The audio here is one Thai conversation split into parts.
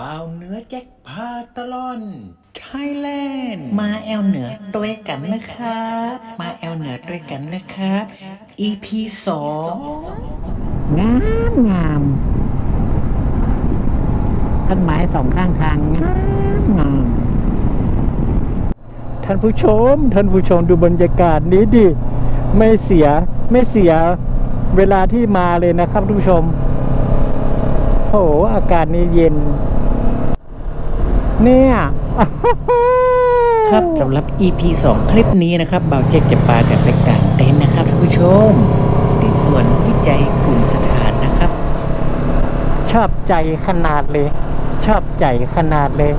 บ่าวเหนือแจ็คพาตลอนไทยแลนด์มาแอลเหนือด้วยกันนะครับ มาแอลเหนือด้วยกันนะครับ EP สองงามงามต้นไม้สองข้างทางงามงามท่านผู้ชม ท่านผู้ชมดูบรรยากาศนี้ดิไม่เสียไม่เสียเวลาที่มาเลยนะครับท่านผู้ชมโหอากาศนี้เย็น เนี่ย ครับสำหรับ EP สองคลิปนี้นะครับบ่าวแจ็คจะปากันไปกางเต็นท์นะครับท่านผู้ชม ที่สวนวิจัยขุนสถานนะครับ ชอบใจขนาดเลย ชอบใจขนาดเลย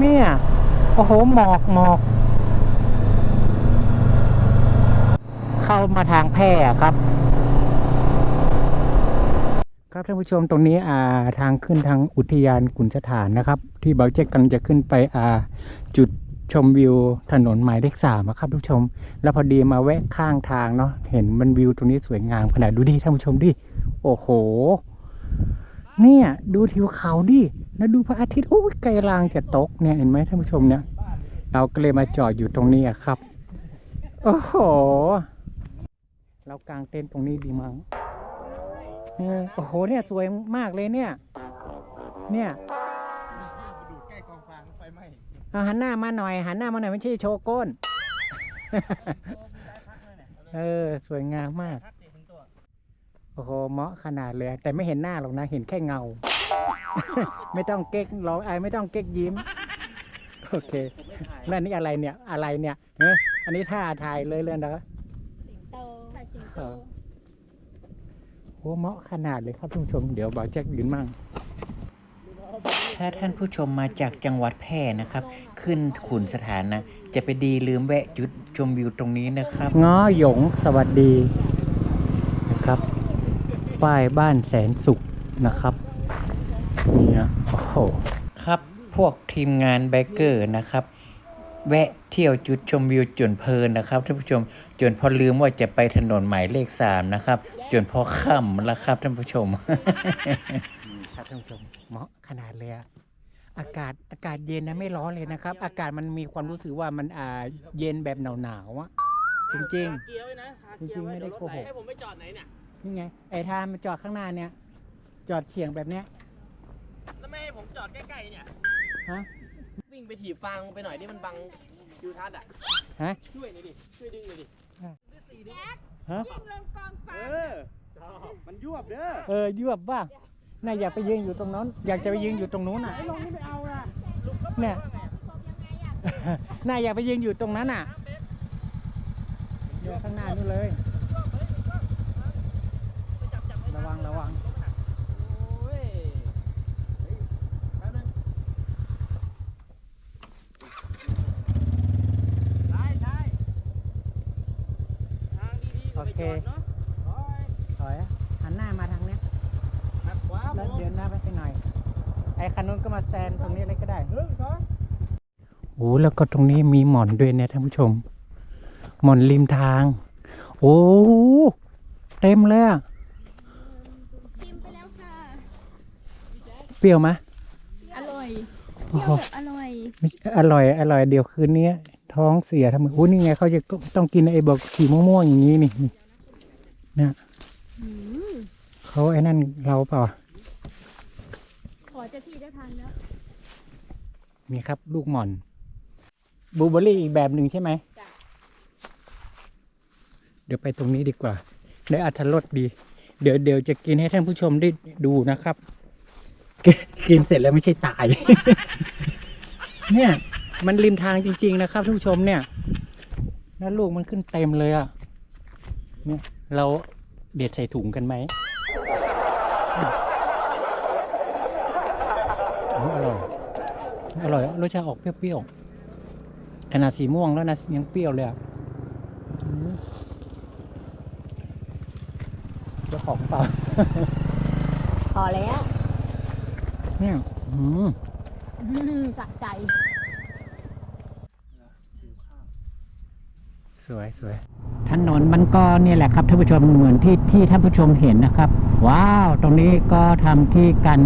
เนี่ย โอ้โห หมอกหมอก เข้ามาทางแพร่อะครับครับ ท่านผู้ชมตรงนี้อ่าทางขึ้นทางอุทยานขุนสถานนะครับ ที่เบาเจ๊กกำลังจะขึ้นไปอ่าจุดชมวิวถนนหมายเลขสามครับท่านผู้ชม แล้วพอดีมาแวะข้างทางเนาะเห็นมันวิวตรงนี้สวยงามขนาดดูดิท่านผู้ชมดิโอ้โห เนี่ยดูทิวเขาดิแล้วดูพระอาทิตย์โอ้ยไกลลางจะตกเนี่ยเห็นไหมท่านผู้ชมเนี่ยเราก็เลยมาจอดอยู่ตรงนี้ครับ โอ้โห เรากางเต็นท์ตรงนี้ดีมั้ง เออโอ้โหเนี่ยสวยมากเลยเนี่ย เนี่ยเอาหันหน้ามาหน่อย หันหน้ามาหน่อยไม่ใช่โชว์ก้น เออ สวยงามมาก โอ้โหเหมาะขนาดเลย แต่ไม่เห็นหน้าหรอกนะ เห็นแค่เงา ไม่ต้องเก๊กร้องไอายไม่ต้องเก๊กยิ้ม โอเคแล้วอันนี่อะไรเนี่ย อะไรเนี่ยเอ้ยอันนี้ท่าถ่ายเลยเลยนะสิงโตค่ะสิงโตโอ้เหมาะขนาดเลยครับทุกผู้ชม เดี๋ยวบอกแจ็คยืนมั่งถ้าท่านผู้ชมมาจากจังหวัดแพร่นะครับ ขึ้นขุนสถานนะ จะไปดีลืมแวะจุดชมวิวตรงนี้นะครับง้อหยงสวัสดีนะครับ ป้ายบ้านแสนสุขนะครับเนี่ยโอ้โหครับพวกทีมงานไบเกอร์นะครับ แวะเที่ยวจุดชมวิวจนเพลินนะครับท่านผู้ชมจนพอลืมว่าจะไปถนนหมายเลขสามนะครับ จนพอค่ำแล้วครับท่านผู้ชม ครับท่านผู้ชมเหมาะขนาดเลยอะอากาศอากาศเย็นนะไม่ร้อนเลยนะครับ อากาศมันมีความรู้สึกว่ามันอ่าเย็นแบบหนาวๆอะจริง เกียร์ไว้นะคาจริงๆเกียร์ไว้ไม่ได้เยวรถโกหก ให้ผมไปจอดไหนเนี่ย ๆนี่ไงไอ้ทางมันจอดข้างหน้าเนี่ย จอดเฉียงแบบเนี้ยแล้วไม่ให้ผมจอดใกล้ๆเนี่ย ฮะวิ่งไปถีบฟางไปหน่อยที่มันบังทิวทัศน์อะ ฮะช่วยหน่อยดิ ช่วยดึงหน่อยดิ ฮะยิ่งลงกองฟางชอบมันยวบเด้อ เออยวบว่าน่าอยากไปยืนอยู่ตรงนั้น อยากจะไปยืนอยู่ตรงนู้นอะลงนี่ไม่เอานะเนี่ยน่าอยากไปยืนอยู่ตรงนั้นอะอยู่ข้างหน้านี่เลย ระวังระวัง โอ้ยแป๊บนึงได้ได้ทางดีๆ โอ เคไปจดเนาะถอยถอยอะหันหน้ามาทางเนี้ยหักขวาแล้วผมเดินหน้าไปไปหน่อย ไอ้คันนู้นก็มาแซนตรงนี้เลยก็ได้หนึ่งสองโอ้แล้วก็ตรงนี้มีหมอนด้วยเนี่ยท่านผู้ชม หมอนริมทาง โอ้เต็มเลยอะชิมไปแล้วค่ะ เปรี้ยวไหมอร่อยโอ้เที่ยวโหแบบอร่อยไม่อร่อย อร่อยเดี๋ยวคืนนี้ท้องเสียทำไมโอ้นี่ไงเขาจะต้องกินไอ้บอกสีม่วงๆอย่างนี้นี่นี่ เนี่ยอืมเขาไอ้นั่นเราเปล่าขอเจะที่เจะทางแล้ว มีครับลูกหม่อนบลูเบอร์รี่อีกแบบหนึ่งใช่ไหมจ้ะเดี๋ยวไปตรงนี้ดีกว่า ได้อัธรสดี เดี๋ยวเดี๋ยวจะกินให้ท่านผู้ชมได้ดูนะครับกกินเสร็จแล้วไม่ใช่ตาย เนี่ย มันริมทางจริง ๆ นะครับท่านผู้ชมเนี่ย แล้วลูกมันขึ้นเต็มเลยอะ เนี่ย เราเด็ดใส่ถุงกันไหมอืมอร่อย อร่อย รสชาติออกเปรี้ยวๆ ขนาดสีม่วงแล้วนะยังเปรี้ยวเลยอะอืมเจ้าของเปล่าพอแล้วเนี่ยอืมอืมสะใจ สวยสวย ถนนมันก็เนี่ยแหละครับท่านผู้ชมเหมือนที่ที่ท่านผู้ชมเห็นนะครับ ว้าว ตรงนี้ก็ทำที่กัน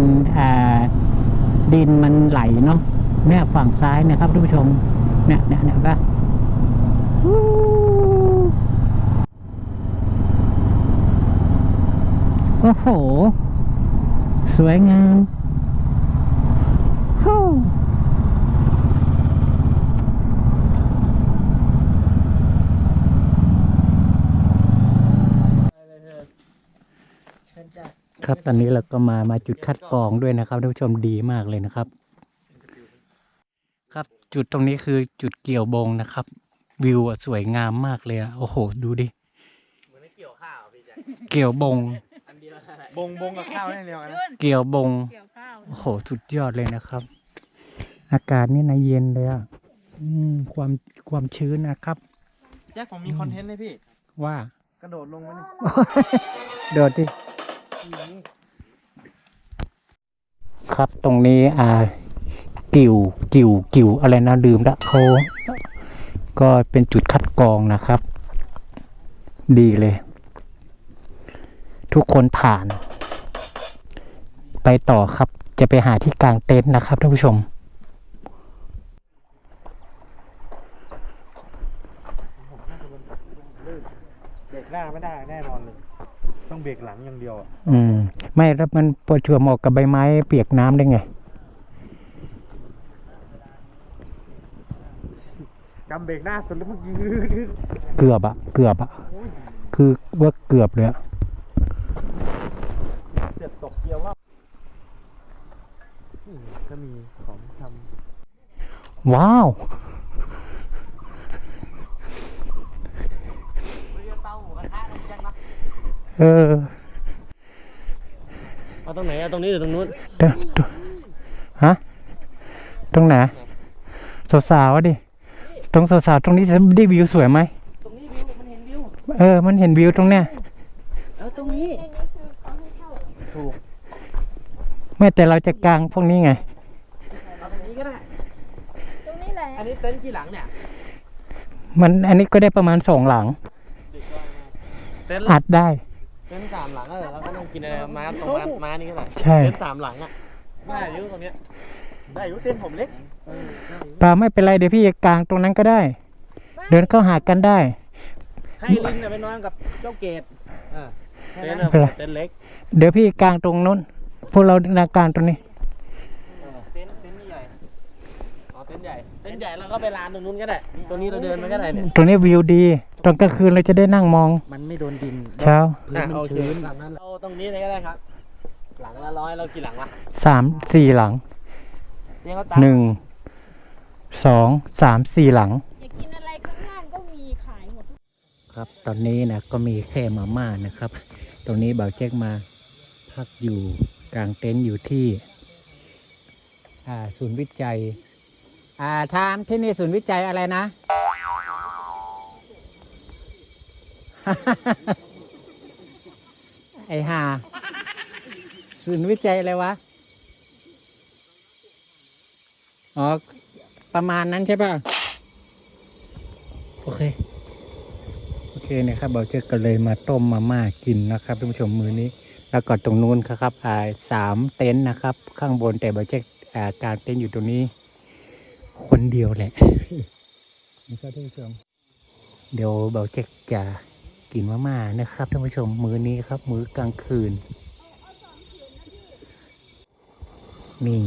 ดินมันไหลเนาะเนี่ยฝั่งซ้ายนะครับท่านผู้ชมเนี่ยเนี่ยเนี่ยป่ะฮู้โอ้โห สวยงามฮู้ ครับตอนนี้เราก็มามาจุดคัดกรองด้วยนะครับท่านผู้ชมดีมากเลยนะครับ ครับจุดตรงนี้คือจุดเกี่ยวบงนะครับ วิวอะสวยงามมากเลยอะโอ้โห ดูดิเหมือนไม่เกี่ยวข้าวอะพี่แจ็คเกี่ยวบงอันเดียวนั่นแหละบงบงกับข้าวนี่เดียวกันนะเกี่ยวบงเกี่ยวข้าวโอ้โหสุดยอดเลยนะครับ อากาศนี่นะเย็นเลยอะอืมความความชื้นนะครับแจ็คผมมีคอนเทนต์ให้พี่ว่า กระโดดลงมานี่โดดดิ ครับตรงนี้อ่ากิ่วกิ่วกิ่วอะไรนะลืมละเขาก็เป็นจุดคัดกรองนะครับ ดีเลย ทุกคนผ่าน ไปต่อครับจะไปหาที่กลางเต็นท์นะครับท่านผู้ชมเบรกหน้าไม่ได้แน่นอนเลย ต้องเบรกหลังอย่างเดียวอะอืม ไม่แล้วมันประจวบเหมาะกับใบไม้เปียกน้ำได้ไง กำเบรกหน้าสุดแล้วเมื่อกี้เกือบอะเกือบอะคือว่าเกือบเลยอะเสียบตกเกียวว่าอืมก็มีของทว้าวำเตาหมูกระทะนะพี่แจ็คนะ เออเอาตรงไหนเอาตรงนี้หรือตรงนู้นเดี๋ยวเดี๋ยวฮะตรงไหนสาวๆอะดิตรงสาวๆตรงนี้จะได้วิวสวยไหมตรงนี้วิวมันเห็นวิวเออ มันเห็นวิวตรงเนี้ยเอาตรงนี้ในนี้คือเขาให้เช่าถูกไม่แต่เราจะกางพวกนี้ไงเอาตรงนี้ก็ได้ตรงนี้แหละอันนี้เต็นท์กี่หลังเนี่ยมันอันนี้ก็ได้ประมาณสองหลังเต็นท์อัดได้ เต็นท์สามหลังเออแล้วก็ต้องกินอะไรม้าตรงม้าม้านี่ก็ได้ใช่ เต็นท์สามหลังอะได้อยุ่ตรงเนี้ยได้อยุ่เต็นท์ผมเล็กเออได้อยู่ป่าไม่เป็นไรเดี๋ยวพี่จะกางตรงนั้นก็ได้ เดินเข้าหากันได้ ให้ลินน่ะไปนอนกับเจ้าเกดเต็นท์ไม่เป็นไร เต็นท์เล็กเดี๋ยวพี่กางตรงนู้นพวกเรานากางตรงนี้ เต็นท์เต็นท์นี่ใหญ่อ๋อเต็นท์ใหญ่เต็นท์ใหญ่แล้วก็ไปลานตรงนู้นก็ได้ ตรงนี้เราเดินไปก็ได้เนี่ยตรงนี้วิวดี ตอนกลางคืนเราจะได้นั่งมอง มันไม่โดนดินเช้าพื้นมันชื้นหลังนั้นเราตรงนี้เลยก็ได้ครับ หลังละร้อยเรากี่หลังวะสามสี่หลังเนี่ยเขาตามหนึ่งสองสามสี่หลัง อยากกินอะไรข้างล่างก็มีขายหมดทุกครับ ตอนนี้นะก็มีแค่มาม่านะครับ ตรงนี้บ่าวแจ็คมาพักอยู่กลางเต็นท์อยู่ที่ อ่าศูนย์วิจัย อ่าทามที่นี่ศูนย์วิจัยอะไรนะ ไอห่าศูนย์วิจัยอะไรวะ อ๋อ ประมาณนั้นใช่ป่ะ โอเค โอเคนะครับเราจะก็เลยมาต้มมาม่ากินนะครับท่านผู้ชมมือนี้ แล้วก็ตรงนู้นครับอ่าสามเต็นท์นะครับ ข้างบนแต่เราจะอ่ากางเต็นท์อยู่ตรงนี้ คนเดียวแหละนะครับท่านผู้ชม เดี๋ยวเบาเจ๊กจะ กินมาม่านะครับท่านผู้ชมมื้อนี้ครับ มื้อกลางคืน นี่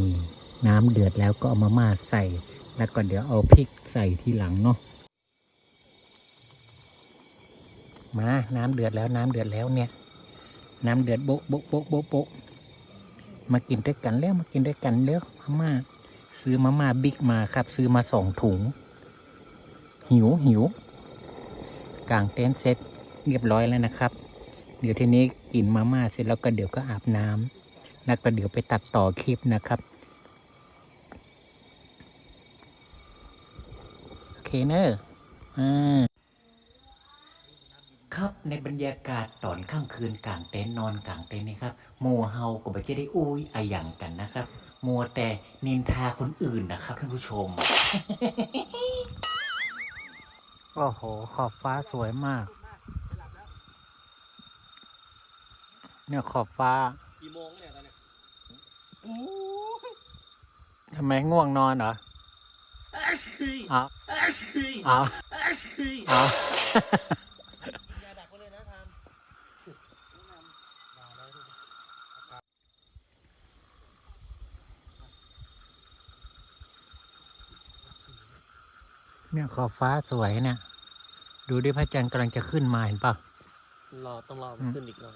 น้ำเดือดแล้วก็เอามาม่าใส่ แล้วก็เดี๋ยวเอาพริกใส่ทีหลังเนาะมาน้ำเดือดแล้วน้ำเดือดแล้วเนี่ย น้ำเดือดโบ๊ะโบ๊ะโบ๊ะโบ๊ะโบ๊ะมากินด้วยกันแล้วมากินด้วยกันแล้วมาม่าซื้อมาม่าบิ๊กมาครับ ซื้อมาสองถุง หิวหิวกางเต็นท์เสร็จ เรียบร้อยแล้วนะครับ เดี๋ยวทีนี้กินมาม่าเสร็จแล้วก็เดี๋ยวก็อาบน้ำแล้วก็เดี๋ยวไปตัดต่อคลิปนะครับโอเคเนอะอ่าครับในบรรยากาศตอนค่ำคืนกลางเต็นท์นอนกลางเต็นท์นี่ครับโมเฮาก็ไม่จะได้อุ้ยอายังกันนะครับมัวแต่นินทาคนอื่นนะครับท่านผู้ชม โอ้โห ขอบฟ้าสวยมาก เนี่ยขอบฟ้ากี่โมงเนี่ยตอนเนี้ยทำไมง่วงนอนเหรอเอาเอาเอายาดักไปเลยนะทามเนี่ยขอบฟ้าสวยเนี่ย ดูดิพระจันทร์กำลังจะขึ้นมาเห็นเปล่ารอต้องรอมันขึ้นอีกหน่อย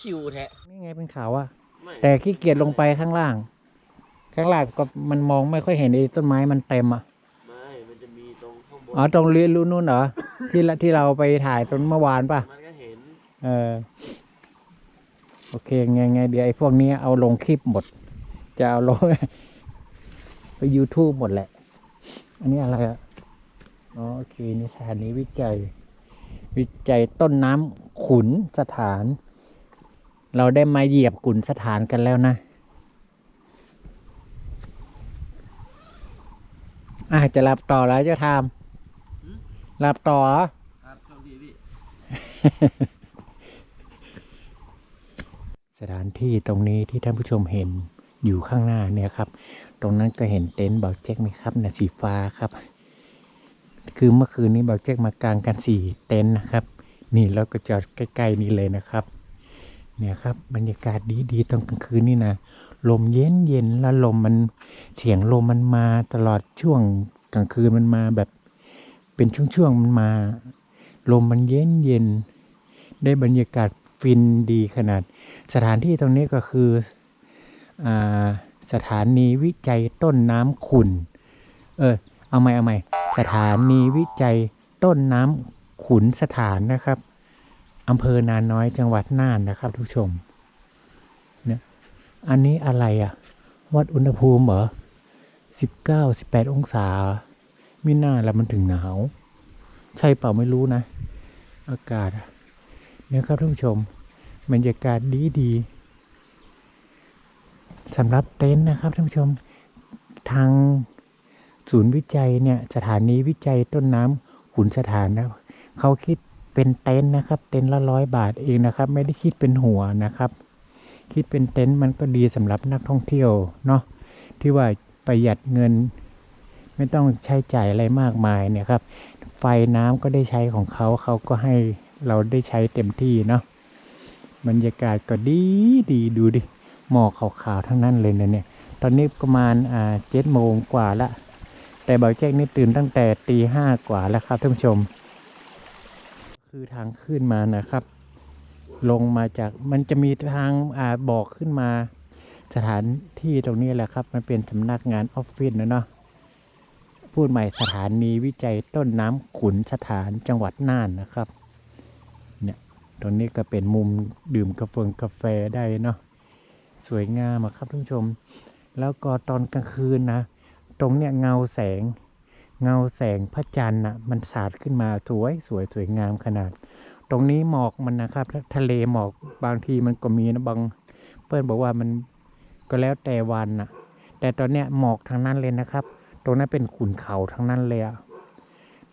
ชิวแท้นี่ไงเป็นเขาอะไม่แต่ขี้เกียจลงไปข้างล่าง ข้างล่างก็มันมองไม่ค่อยเห็นไอ้ต้นไม้มันเต็มอะไม่มันจะมีตรงข้างบนอ๋อตรงเรียนรู้นู่นเหรอที่ละที่เราไปถ่ายตอนเมื่อวานป่ะมันก็เห็นเออโอเคไงไงเดี๋ยวไอ้พวกนี้เอาลงคลิปหมด จะเอาลงไป YouTube หมดแหละ อันนี้อะไรอะอ๋อโอเคนี่สถานีวิจัย วิจัยต้นน้ำขุนสถาน เราได้มาเหยียบขุนสถานกันแล้วนะอะจะรับต่อแล้วเจะทำรับต่อเหรอครับโชคดีพี่ สถานที่ตรงนี้ที่ท่านผู้ชมเห็นอยู่ข้างหน้าเนี่ยครับ ตรงนั้นก็เห็นเต็นท์เบาเจ๊กไหมครับเนี่ยสีฟ้าครับ คือเมื่อคืนนี้เบาเจ๊กมากางกันสี่เต็นท์นะครับ นี่แล้วก็จอดใกล้ ๆ นี่เลยนะครับ เนี่ยครับบรรยากาศดีๆตอนกลางคืนนี่นะลมเย็นเย็นแล้วลมมันเสียงลมมันมาตลอดช่วงกลางคืนมันมาแบบ เป็นช่วงๆมันมา ลมมันเย็นเย็นได้บรรยากาศฟินดีขนาด สถานที่ตรงนี้ก็คืออาสถานีวิจัยต้นน้ำขุนเออเอาใหม่เอาใหม่สถานีวิจัยต้นน้ำขุนสถานนะครับ อำเภอนาน้อยจังหวัดน่านนะครับทุกชม เนี่ย อันนี้อะไรอะ่ะ วัดอุณหภูมิเหรอสิบเก้าสิบแปดองศาไม่น่าแล้วมันถึงหนาว ใช่เปล่าไม่รู้นะ อากาศเนี่ยครับท่านผู้ชมบรรยากาศดีดีสำหรับเต็นท์นะครับท่านผู้ชม ทางศูนย์วิจัยเนี่ย สถานีวิจัยต้นน้ำขุนสถานนะเขาคิด เป็นเต็นท์นะครับ เต็นท์ละร้อยบาทเองนะครับ ไม่ได้คิดเป็นหัวนะครับ คิดเป็นเต็นท์มันก็ดีสำหรับนักท่องเที่ยวเนาะที่ว่าประหยัดเงิน ไม่ต้องใช้จ่ายอะไรมากมายเนี่ยครับ ไฟน้ำก็ได้ใช้ของเขาเขาก็ให้เราได้ใช้เต็มที่เนาะบรรยากาศก็ดีดีดูดิหมอกขาวๆทั้งนั้นเลยนะเนี่ย ตอนนี้ประมาณอ่าเจ็ดโมงกว่าละแต่บ่าวแจ้งนี่ตื่นตั้งแต่ตีห้ากว่าแล้วครับท่านผู้ชม คือทางขึ้นมานะครับ ลงมาจากมันจะมีทางอ่าบอกขึ้นมา สถานที่ตรงนี้แหละครับ มันเป็นสำนักงานออฟฟิศนะเนาะพูดใหม่สถานีวิจัยต้นน้ำขุนสถานจังหวัดน่านนะครับ เนี่ยตรงนี้ก็เป็นมุมดื่มกาแฟกาแฟได้เนาะสวยงามครับท่านผู้ชม แล้วก็ตอนกลางคืนนะ ตรงเนี้ยเงาแสง เงาแสงพระจันทร์น่ะมันสาดขึ้นมาสวยสวยสวยงามขนาด ตรงนี้หมอกมันนะครับทะเลหมอกบางทีมันก็มีนะบางเพื่อนบอกว่ามันก็แล้วแต่วันน่ะ แต่ตอนเนี้ยหมอกทางนั้นเลยนะครับ ตรงนั้นเป็นขุนเขาทั้งนั้นเลยอะ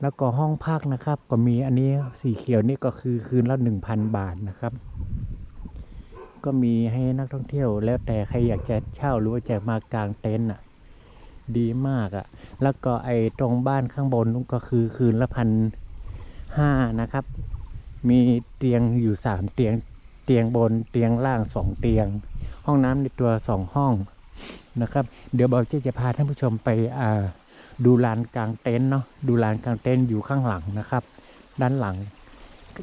แล้วก็ห้องพักนะครับ ก็มีอันนี้สีเขียวนี่ก็คือคืนละหนึ่งพันบาทนะครับ ก็มีให้นักท่องเที่ยวแล้วแต่ใครอยากจะเช่าหรือว่าจะมากางเต็นท์อะ ดีมากอะ แล้วก็ไอ้ตรงบ้านข้างบนก็คือคืนละพันห้านะครับ มีเตียงอยู่สามเตียง เตียงบนเตียงล่างสองเตียง ห้องน้ำในตัวสองห้องนะครับ เดี๋ยวบอเจ๊จะพาท่านผู้ชมไปอ่าดูลานกลางเต็นท์เนาะ ดูลานกลางเต็นท์อยู่ข้างหลังนะครับ ด้านหลัง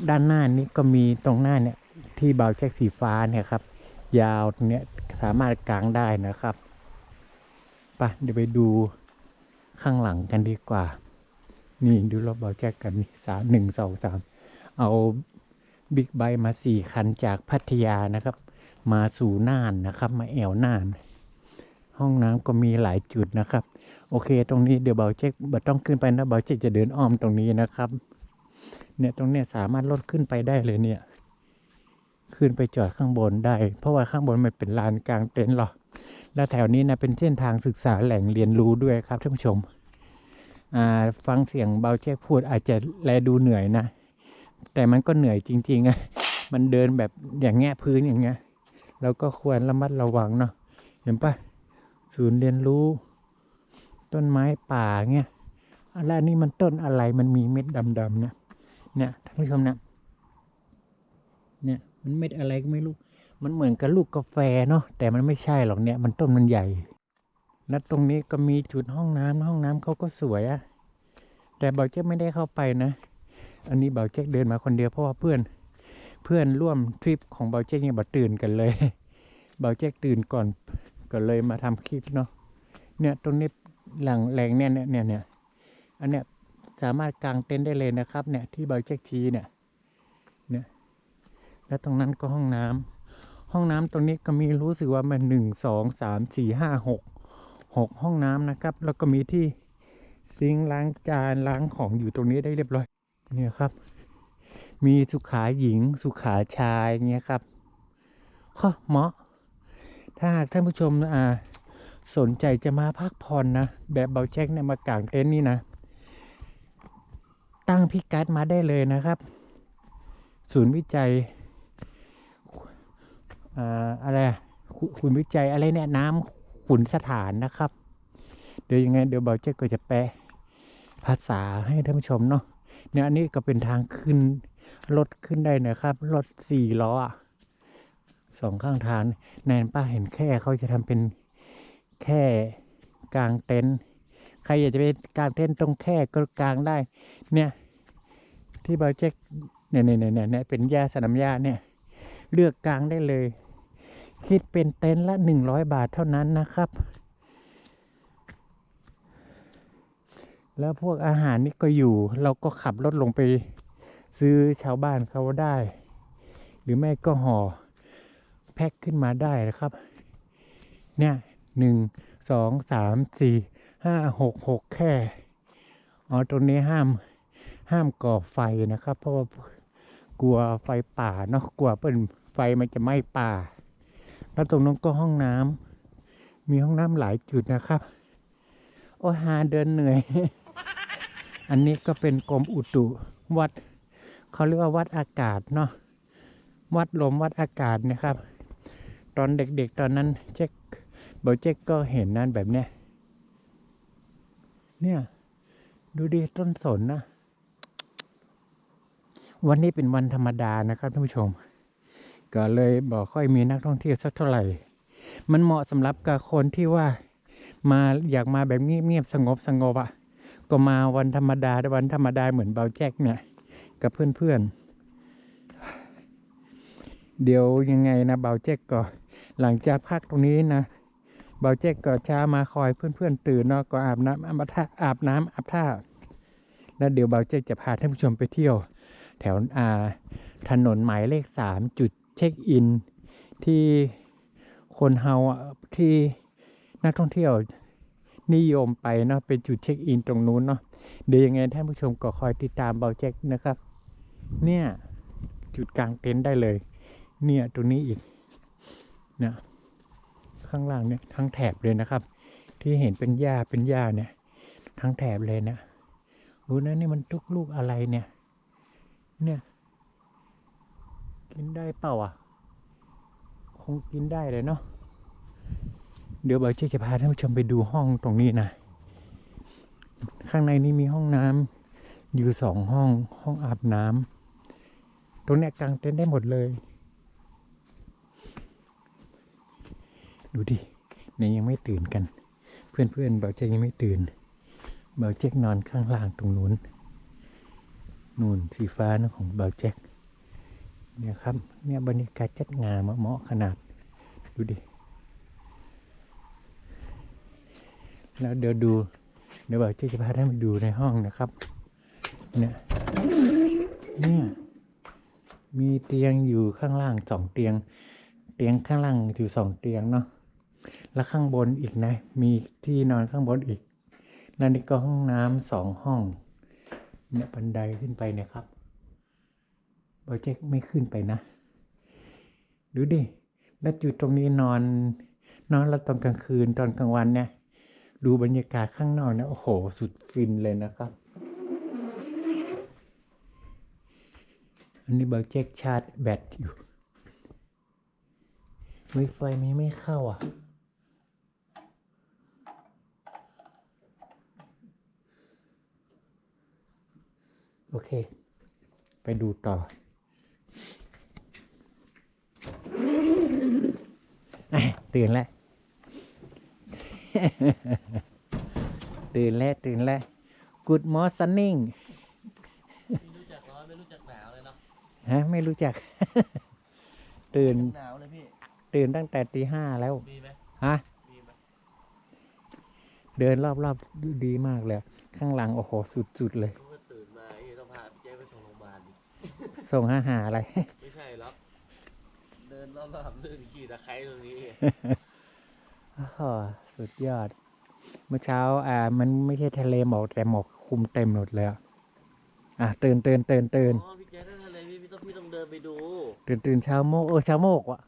ด้านหน้านี้ก็มีตรงหน้าเนี่ยที่เบาแจ็คสีฟ้าเนี่ยครับ ยาวเนี้ยสามารถกางได้นะครับ ปะเดี๋ยวไปดูข้างหลังกันดีกว่า นี่ดูรอบเบาแจ็คกันนี่สามหนึ่งสองสามเอาบิ๊กไบค์มาสี่คันจากพัทยานะครับ มาสู่น่านนะครับ มาแอวน่าน ห้องน้ำก็มีหลายจุดนะครับ โอเค ตรงนี้เดี๋ยวเบาเจ๊กบัต้องขึ้นไปนะเบาเจ๊กจะเดินอ้อมตรงนี้นะครับ เนี่ยตรงเนี้ยสามารถลดขึ้นไปได้เลยเนี่ย ขึ้นไปจอดข้างบนได้ เพราะว่าข้างบนมันเป็นลานกลางเต็นท์หรอก แล้วแถวนี้นะเป็นเส้นทางศึกษาแหล่งเรียนรู้ด้วยครับท่านผู้ชมฟังเสียงเบาแจ็คพูดอาจจะแลดูเหนื่อยนะ แต่มันก็เหนื่อยจริงๆอะมันเดินแบบอย่างเงี้ยพื้นอย่างเงี้ยเราก็ควรระมัดระวังเนาะเห็นปะศูนย์เรียนรู้ ต้นไม้ป่าเงี้ยอะไรนี่มันต้นอะไรมันมีเม็ดดำๆเนี่ยเนี่ยท่านผู้ชมนี่ยเนี่ยมันเม็ดอะไรก็ไม่รู้ มันเหมือนกับลูกกาแฟเนาะแต่มันไม่ใช่หรอกเนี่ย มันต้นมันใหญ่ แล้วตรงนี้ก็มีจุดห้องน้ำห้องน้ำเขาก็สวยอะแต่เบาเจ๊กไม่ได้เข้าไปนะ อันนี้เบาเจ๊กเดินมาคนเดียวเพราะว่าเพื่อนเพื่อนร่วมทริปของเบาเจ๊กเนี่ยบาตื่นกันเลยเบาเจ๊กตื่นก่อนก็เลยมาทำคลิปเนาะเนี่ยตรงนี้หลังแหลงเนี่ยเนี่ยเนี่ยเนี่ยอันเนี้ยสามารถกางเต็นท์ได้เลยนะครับ เนี่ยที่เบาเจ๊กชี้เนี่ยเนี่ยแล้วตรงนั้นก็ห้องน้ำ ห้องน้ำตรงนี้ก็มีรู้สึกว่ามันหนึ่งสองสามสี่ห้าหกหกห้องน้ำนะครับ แล้วก็มีที่ซิงล้างจานล้างของอยู่ตรงนี้ได้เรียบร้อยเนี่ยครับ มีสุขาหญิงสุขาชายเงี้ยครับข้อเหมาะ ถ้าหากท่านผู้ชมอ่าสนใจจะมาพักผ่อนนะ แบบเบาแจ็คเนี่ยมากางเต็นท์นี่นะ ตั้งพิกัดมาได้เลยนะครับ ศูนย์วิจัย อะไรขุนวิจัยอะไรเนี่ยน้ำขุนสถานนะครับ เดี๋ยวยังไงเดี๋ยวเบาเจ๊ก็จะแปลภาษาให้ท่านผู้ชมเนาะเนี่ยอันนี้ก็เป็นทางขึ้นรถขึ้นได้นะครับรถสี่ล้อสองข้างทางแนนป้าเห็นแค่เขาจะทำเป็นแค่กลางเต็นท์ใครอยากจะไปกลางเต็นท์ตรงแค่ก็กลางได้ เนี่ย ที่เบาเจ๊กเนี่ยเนี่ยเนี่ยเนี่ยเป็นหญ้าสนามหญ้าเนี่ย เลือกกลางได้เลย คิดเป็นเต็นท์ละหนึ่งร้อยบาทเท่านั้นนะครับ แล้วพวกอาหารนี่ก็อยู่ เราก็ขับรถลงไปซื้อชาวบ้านเขาได้ หรือไม่ก็ห่อแพ็คขึ้นมาได้นะครับ เนี่ยหนึ่งสองสามสี่ห้าหกหกแค่อ๋อตรงนี้ห้ามห้ามก่อไฟนะครับ เพราะว่ากลัวไฟป่าเนาะกลัวเป็นไฟมันจะไหม้ป่า แล้วตรงนั้นก็ห้องน้ำมีห้องน้ำหลายจุดนะครับ โอ้หาเดินเหนื่อย อันนี้ก็เป็นกรมอุตุวัดเขาเรียกว่าวัดอากาศเนาะวัดลมวัดอากาศนะครับ ตอนเด็กๆตอนนั้นเจ๊กเบอเจ๊กก็เห็นนั่นแบบเนี้ยเนี่ยดูดิต้นสนนะ วันนี้เป็นวันธรรมดานะครับท่านผู้ชม ก็เลยบอกค่อยมีนักท่องเที่ยวสักเท่าไหร่ มันเหมาะสำหรับกับคนที่ว่ามาอยากมาแบบเงียบๆสงบสงบอะ่ะ ก็มาวันธรรมดาวันธรรมดาเหมือนเบาแจ็คเนี่ย กับเพื่อนๆ เดี๋ยวยังไงนะเบาแจ็คก็หลังจากพักตรงนี้นะเบาแจ็คก็ช้ามาคอยเพื่อนๆ ตื่นเนาะก็อาบน้ำอาบท่าอาบน้ำอาบท่าแล้วเดี๋ยวเบาแจ็คจะพาท่านผู้ชมไปเที่ยว แถวอ่าถนนหมายเลขสามจุด เช็คอิน ที่คนเฮาอะที่นักท่องเที่ยวนิยมไปเนาะเป็นจุดเช็คอินตรงนู้นเนาะเดี๋ยวยังไงท่านผู้ชมก็คอยติดตามเบาแจ็คนะครับ เนี่ยจุดกลางเต็นท์ได้เลย เนี่ยตรงนี้อีกนี่ยข้างล่างเนี่ยทั้งแถบเลยนะครับ ที่เห็นเป็นหญ้าเป็นหญ้าเนี่ยทั้งแถบเลยนะรู้นะนี่มันทุกลูกอะไรเนี่ย เนี่ย กินได้เปล่าอะ คงกินได้เลยเนาะเดี๋ยวเบาเจ๊จะพาท่านผู้ชมไปดูห้องตรงนี้นะ ข้างในนี้มีห้องน้ำอยู่สองห้องห้องอาบน้ำตรงเนี้ยกางเต็นท์ได้หมดเลย ดูดิเนี่ยยังไม่ตื่นกัน เพื่อนๆเบาเจ๊ยังไม่ตื่นเบาเจ๊นอนข้างล่างตรงนู้นนู่นสีฟ้านะของเบาแจ็ค เนี่ยครับเนี่ยบรรยากาศจัดงามเหมาะขนาด ดูดิ แล้วเดี๋ยวดู เดี๋ยวบาแจ็คจะพาท่านไปดูในห้องนะครับ เนี่ย เนี่ย มีเตียงอยู่ข้างล่างสองเตียง เตียงข้างล่างอยู่สองเตียงเนาะ แล้วข้างบนอีกนะ มีที่นอนข้างบนอีกแล้วนี่ก็ห้องน้ำสองห้อง เนี่ยบันไดขึ้นไปนี่ยครับ โปรเจกไม่ขึ้นไปนะ ดูดิแล้วจุดตรงนี้นอน นอนแล้วตอนกลางคืนตอนกลางวันเนี่ย ดูบรรยากาศข้างนอกนะโอ้โห สุดฟินเลยนะครับ อันนี้เบอร์เจ็คชาร์จแบตอยู่ไวไฟมีไม่เข้าอะโอเค ไปดูต่อ ตื่นแล้ว ตื่นแล้ว ตื่นแล้ว Good morning ไม่รู้จักร้อนไม่รู้จักหนาวเลยเนาะฮะ ไม่รู้จัก ตื่น หนาวเลยพี่ ตื่นตั้งแต่ตีห้าแล้ว มีไหมฮะ มีไหมเดินรอบๆดีมากเลย ข้างหลัง โอ้โห สุดๆเลย รู้ว่าตื่นมาไอ้ต้องพาพี่แจ๊คไปส่งโรงพยาบาลดิส่งอาหารอะไร ไม่ใช่หรอกเดินรอบๆเดินขี่ตะไคร้ตรงนี้อ้าวสุดยอด เมื่อเช้า อ่า มันไม่ใช่ทะเลหมอกแต่หมอกคุมเต็มหมดเลยอะอะตื่นตื่นตื่นตื่นอ๋อพี่แจ๊คนั่นทะเลพี่พี่ต้องพี่ต้องเดินไปดู ตื่นตื่นเช้าโมกเออเช้าโมกว่ะ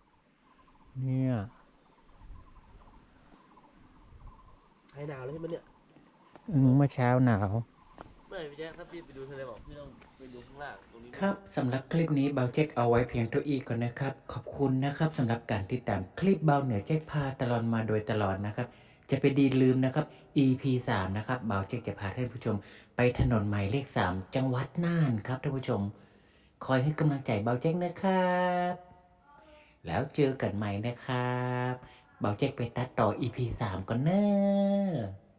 เนี่ยใครหนาวเลยใช่ไหมเนี่ยอืมเมื่อเช้าหนาว ไม่พี่แจ๊คถ้าพี่ไปดูทะเลบอกพี่ต้องไปดูข้างล่างตรงนี้ครับสำหรับคลิปนี้เบาเจ๊กเอาไว้เพียงเท่าอีกก่อนนะครับ ขอบคุณนะครับสำหรับการติดตามคลิปเบาเหนือเจ๊กพาตลอดมาโดยตลอดนะครับ จะไปดีลืมนะครับ EP 3นะครับเบาเจ๊กจะพาท่านผู้ชม ไปถนนหมายเลข 3 จังหวัดน่านครับท่านผู้ชม คอยให้กำลังใจเบาเจ๊กนะครับ แล้วเจอกันใหม่นะครับ เบาเจ๊กไปตัดต่อ EP 3ก่อนเนอะ